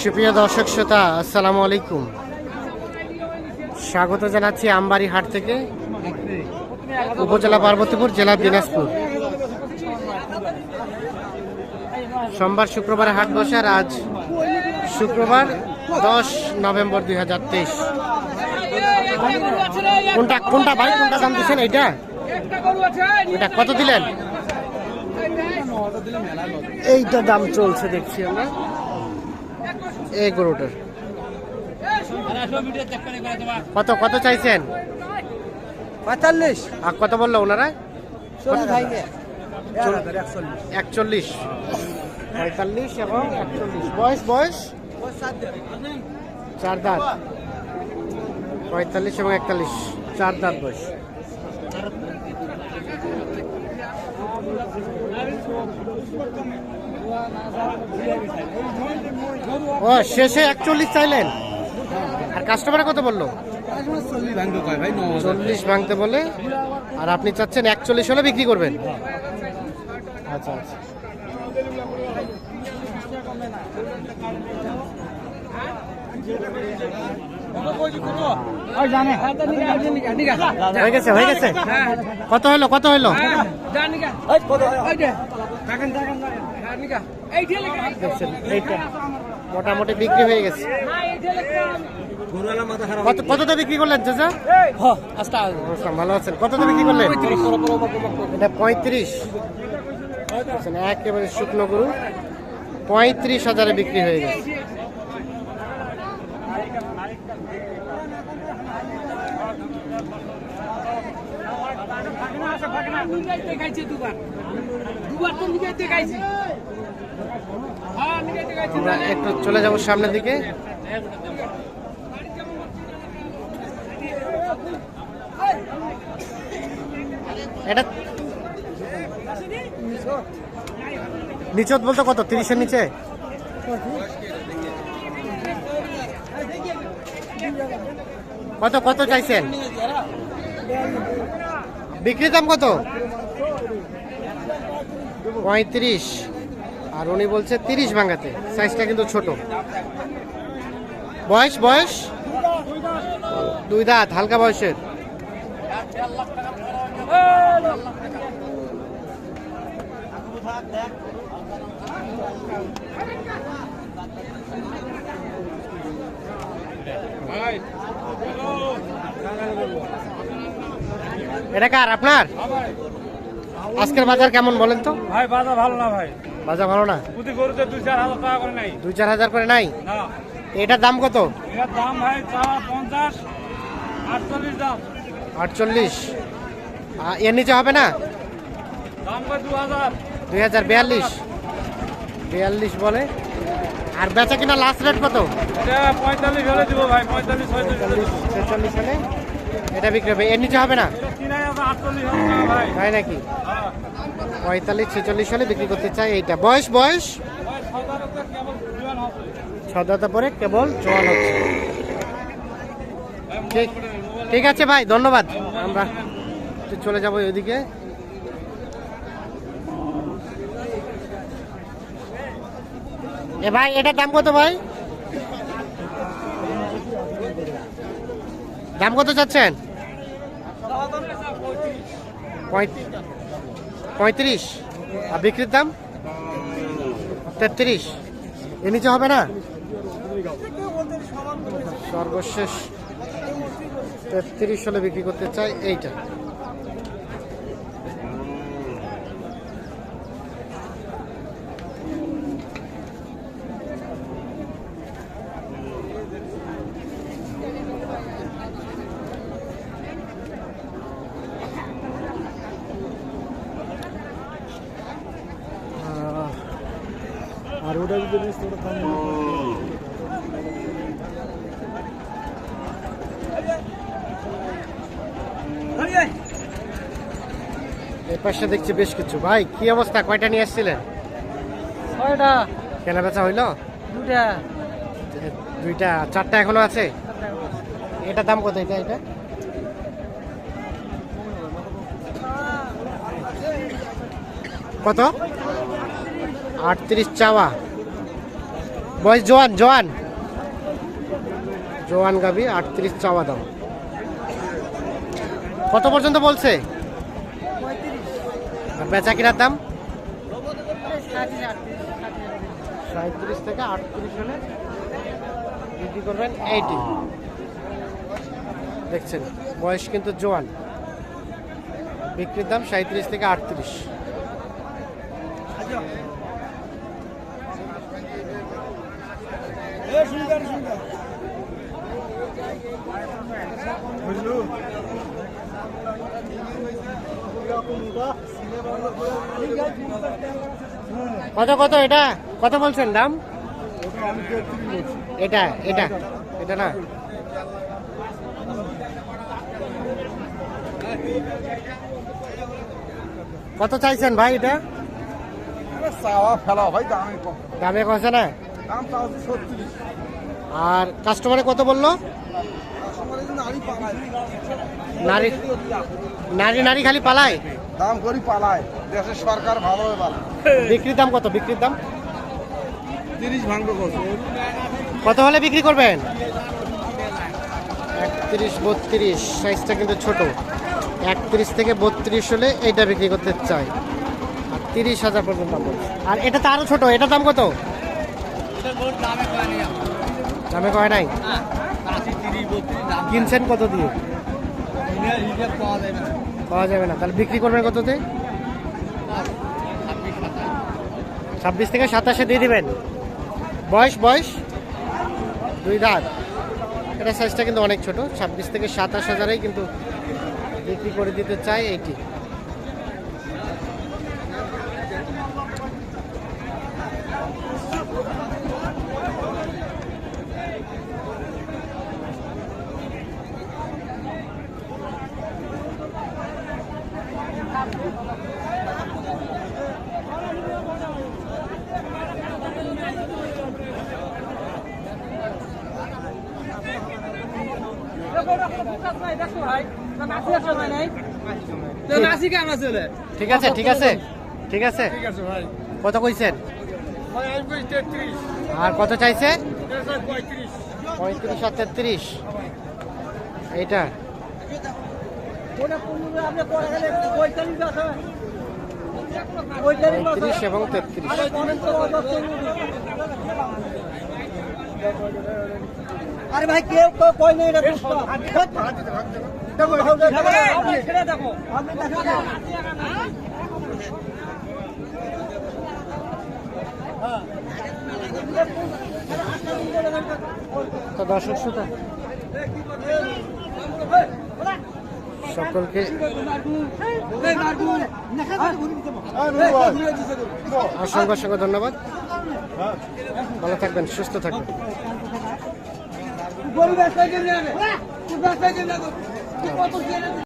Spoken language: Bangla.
সুপ্রিয় দর্শক শ্রোতা, আসসালামু আলাইকুম। স্বাগত জানাচ্ছি আমবাড়ি হাট থেকে উপজেলা পার্বতীপুর, জেলা দিনাজপুর। সোমবার শুক্রবার হাট বসে আর আজ শুক্রবার দশ নভেম্বর দুই হাজার তেইশ। কোনটা কোনটা ভাই? কোনটা দাম দিচ্ছেন এইটা? এটা কত দিলেন? এইটা দাম চলছে, দেখছি আমরা। এই গরুটার। কত কত চাইছেন? পঁয়তাল্লিশ। আর কত বলল ওনারা? একচল্লিশ। পঁয়তাল্লিশ এবং একচল্লিশ। বয়স বয়স? চার দাঁত। পঁয়তাল্লিশ এবং একতাল্লিশ। চার দাঁত বয়স। ও শেষে একচল্লিশ চাইলেন। আর কাস্টমারে কত বলল? চল্লিশ ভাঙতে কয় ভাই ন চল্লিশ ভাঙতে বলে। আর আপনি চাচ্ছেন একচল্লিশ হলে বিক্রি করবেন। আচ্ছা আচ্ছা। হয়ে গেছে হয়ে গেছে? কত হলো কত হলো? মোটামুটি বিক্রি হয়ে গেছে। কত কতটা বিক্রি করলেন চাচা? ভালো আছেন। কতটা বিক্রি করলেন? এটা পঁয়ত্রিশ। আচ্ছা, একেবারে শুকনো গরু। পঁয়ত্রিশ হাজারে বিক্রি হয়ে গেছে। আমরা একটু চলে যাব সামনের দিকে। এটা নিচত বলতে কত? তিরিশের নিচে? কত কত চাইছেন? বিক্রি দাম কত? পঁয়ত্রিশ। আর উনি বলছে তিরিশ ভাঙাতে। সাইজটা কিন্তু ছোট। বয়স বয়স? দুই দাঁত, হালকা বয়সের। এটা কার, আপনার? আজকের বাজার কেমন বলেন তো? ভাই বাজার ভালো না ভাই। বাজার ভালো না? প্রতি গরুতে দুই চার হাজার টাকা করে নাই। দুই চার হাজার করে নাই? না। এটার দাম কত? এর দাম ভাই পঞ্চাশ আটচল্লিশ দাম। আটচল্লিশ। এর নিচে হবে না? দাম দু হাজার? দুই হাজার বিয়াল্লিশ। বিয়াল্লিশ বলে। আর বেচা কিনা লাস্ট রেট কত? এটা পঁয়তাল্লিশ হলে দিব ভাই পঁয়তাল্লিশ। ছেচল্লিশ হলে এটা বিক্রি হবে। এর নিচে হবে না? তাই নাকি? হ্যাঁ। পঁয়তাল্লিশ ছেচল্লিশ হলে বিক্রি করতে চাই এইটা। বয়স বয়স? ভাই সরকারের তো কেবল জোয়ান হবে ছদাতা পরে কেবল জোয়ান হচ্ছে। ঠিক আছে ভাই ধন্যবাদ। আমরা চলে যাব ওইদিকে এ ভাই এটার দাম কত ভাই? দাম কত চাচ্ছেন? পঁয়ত্রিশ। আর বিক্রির দাম? তেত্রিশ। এ নিচে হবে না? সর্বশেষ তেত্রিশ হলে বিক্রি করতে চাই এইটা। আর ওটা যদি এই পাশে দেখছি বেশ কিছু। ভাই কি অবস্থা? কয়টা নিয়ে আসছিলেন? ছয়টা। কেনা বেচা হইল? দুটা দুইটা। চারটা এখনও আছে? এটা দাম কত এটা এটা? কত? আটত্রিশ চাওয়া। বয়স জোয়ান জোয়ান। জোয়ান গাবি আটত্রিশ চাওয়া দাম। কত পর্যন্ত বলছে? আর বেচা কিনার দাম? সাঁত্রিশ থেকে আটত্রিশ হলে বিক্রি করবেন এইটি। দেখছেন, বয়স কিন্তু জোয়ান। বিক্রির দাম সাঁত্রিশ থেকে আটত্রিশ। কত কত এটা? কত বলছেন দাম? এটা এটা এটা না। কত চাইছেন ভাই এটা? ভাই দামে কম। কছে না? আর কাস্টমারে কত বলল? নারী নারী নারী খালি পালায়? দাম করি পালায়। দেশের সরকার ভালো বিক্রির দাম কত? বিক্রির দাম? তিরিশ ভাঙবে কত? কত হলে বিক্রি করবেন? একত্রিশ বত্রিশ সাইজটা কিন্তু ছোট। একত্রিশ থেকে বত্রিশ হলে এইটা বিক্রি করতে চাই আর তিরিশ হাজার পর্যন্ত আর এটা তো আরও ছোট এটা দাম কত? দামে কয় নাই কিনছেন কত দিয়ে? পাওয়া যাবে না। তাহলে বিক্রি করবেন কততে? ছাব্বিশ থেকে সাতাশে দিয়ে দিবেন। বয়স বয়স? দুই দাঁত। এটা সাইজটা কিন্তু অনেক ছোট। ছাব্বিশ থেকে সাতাশ হাজারেই কিন্তু বিক্রি করে দিতে চাই এইটি। ঠিক আছে ঠিক আছে ঠিক আছে। ঠিক আছে কত কইছেন? আর কত চাইছে? পঁয়ত্রিশ। পঁয়ত্রিশ আর তেত্রিশ। এইটা। পঁয়ত্রিশ এবং তেত্রিশ। আরে ভাই কেউ কেউ কই নেই এটা দেখো ছেড়ে দেখো। আপনি দেখো তো দর্শক শ্রোতা সকলকে অসংখ্য অসংখ্য ধন্যবাদ। ভালো থাকবেন সুস্থ থাকবেন। গরু ব্যবসায় কেন যাবে ব্যবসায় কেন যাবে কত